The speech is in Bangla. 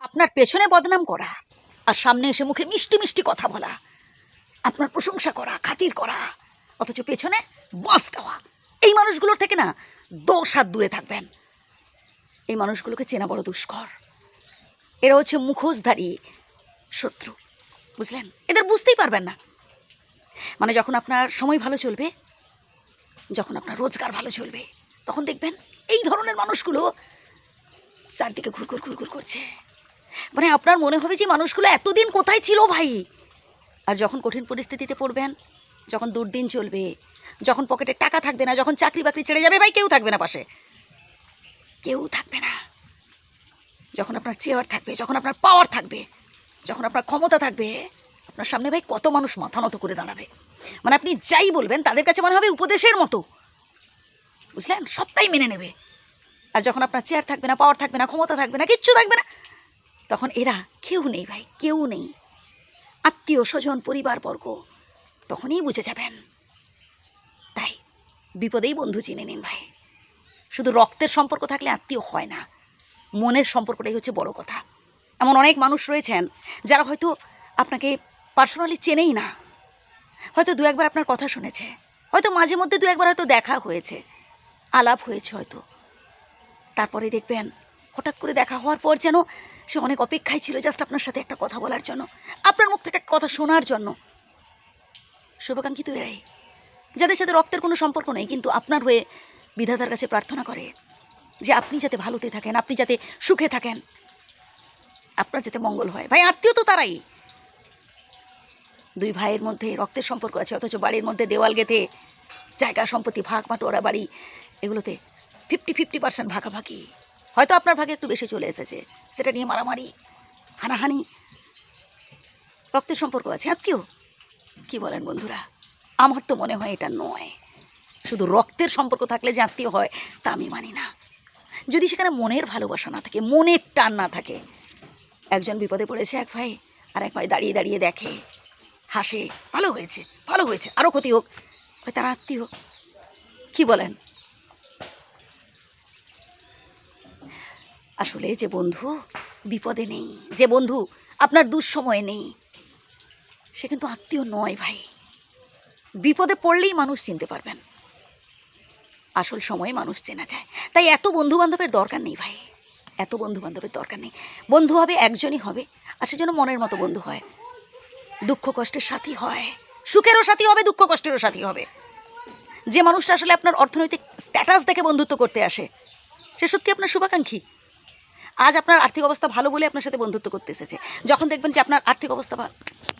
আপনার পেছনে বদনাম করা আর সামনে এসে মুখে মিষ্টি মিষ্টি কথা বলা, আপনার প্রশংসা করা, খাতির করা, অথচ পেছনে বাঁশ দেওয়া। এই মানুষগুলোর থেকে না দোষ হাত দূরে থাকবেন। এই মানুষগুলোকে চেনা বড় দুষ্কর। এরা হচ্ছে মুখোশধারী শত্রু, বুঝলেন? এদের বুঝতেই পারবেন না। মানে যখন আপনার সময় ভালো চলবে, যখন আপনার রোজগার ভালো চলবে, তখন দেখবেন এই ধরনের মানুষগুলো চারদিকে ঘুরঘুর ঘুরঘুর করছে। মানে আপনার মনে হবে যে মানুষগুলো এতদিন কোথায় ছিল ভাই? আর যখন কঠিন পরিস্থিতিতে পড়বেন, যখন দুর্দিন চলবে, যখন পকেটে টাকা থাকবে না, যখন চাকরি বাকরি ছেড়ে যাবে, ভাই কেউ থাকবে না পাশে। কেউ থাকবে না। যখন আপনার চেয়ার থাকবে, যখন আপনার পাওয়ার থাকবে, যখন আপনার ক্ষমতা থাকবে, আপনার সামনে ভাই কত মানুষ মাথা নত করে দাঁড়াবে। মানে আপনি যাই বলবেন, তাদের কাছে মনে হবে উপদেশের মতো। বুঝলেন? সবটাই মেনে নেবে। আর যখন আপনার চেয়ার থাকবে না পাওয়ার থাকবে না, ক্ষমতা থাকবে না, কিচ্ছু থাকবে না তখন এরা কেউ নেই ভাই, কেউ নেই। আত্মীয় স্বজন, পরিবারবর্গ, তখনই বুঝে যাবেন। তাই বিপদেই বন্ধু চিনে নিন ভাই। শুধু রক্তের সম্পর্ক থাকলে আত্মীয় হয় না, মনের সম্পর্কটাই হচ্ছে বড় কথা। এমন অনেক মানুষ রয়েছেন যারা হয়তো আপনাকে পার্সোনালি চেনেই না। হয়তো দু একবার আপনার কথা শুনেছে, হয়তো মাঝে মধ্যে দু একবার হয়তো দেখা হয়েছে, আলাপ হয়েছে হয়তো। তারপরে দেখবেন হঠাৎ করে দেখা হওয়ার পর যেন সে অনেক অপেক্ষায় ছিল জাস্ট আপনার সাথে একটা কথা বলার জন্য। আপনার মুখ থেকে একটা কথা শোনার জন্য। শুভাকাঙ্ক্ষিত এরাই। যাদের সাথে রক্তের কোনো সম্পর্ক নেই, কিন্তু আপনার হয়ে বিধাতার কাছে প্রার্থনা করে যে আপনি যাতে ভালোতে থাকেন, আপনি যাতে সুখে থাকেন, আপনার যাতে মঙ্গল হয়। ভাই, আত্মীয় তো তারাই। দুই ভাইয়ের মধ্যে রক্তের সম্পর্ক আছে, অথচ বাড়ির মধ্যে দেওয়াল গেঁথে জায়গা, সম্পত্তি ভাগ মাটোয়ারা বাড়ি, এগুলোতে ফিফটি ফিফটি পার্সেন্ট ভাগাভাগি। হয়তো আপনার ভাগে একটু বেশি চলে এসেছে। সেটা নিয়ে মারামারি, হানাহানি, রক্তের সম্পর্ক আছে। আত্মীয় কি বলেন বন্ধুরা? আমার তো মনে হয় এটা নয়। শুধু রক্তের সম্পর্ক থাকলে যে আত্মীয় হয়, তা আমি মানি না। যদি সেখানে মনের ভালোবাসা না থাকে, মনের টান না থাকে, একজন বিপদে পড়েছে এক ভাই, আর এক ভাই দাঁড়িয়ে দাঁড়িয়ে দেখে, হাসে, ভালো হয়েছে ভালো হয়েছে আরও ক্ষতি হোক, তারা আত্মীয়, কি বলেন? আসলে যে বন্ধু বিপদে নেই, যে বন্ধু আপনার দুঃসময়ে নেই, সে কিন্তু আত্মীয় নয় ভাই। বিপদে পড়লেই মানুষ চিনতে পারবেন। আসল সময়ে মানুষ চেনা যায়। তাই এত বন্ধু বান্ধবের দরকার নেই ভাই। এত বন্ধু বান্ধবের দরকার নেই। বন্ধু হবে, একজনই হবে, আর সেজন্য মনের মতো বন্ধু হয়। দুঃখ কষ্টের সাথী হয়। সুখেরও সাথী হবে, দুঃখ কষ্টেরও সাথী হবে। যে মানুষটা আসলে আপনার অর্থনৈতিক স্ট্যাটাস দেখে বন্ধুত্ব করতে আসে, সে সত্যি আপনার শুভাকাঙ্ক্ষী। আজ আপনার আর্থিক অবস্থা ভালো বলে আপনার সাথে বন্ধুত্ব করতে এসেছে। যখন দেখবেন যে আপনার আর্থিক অবস্থা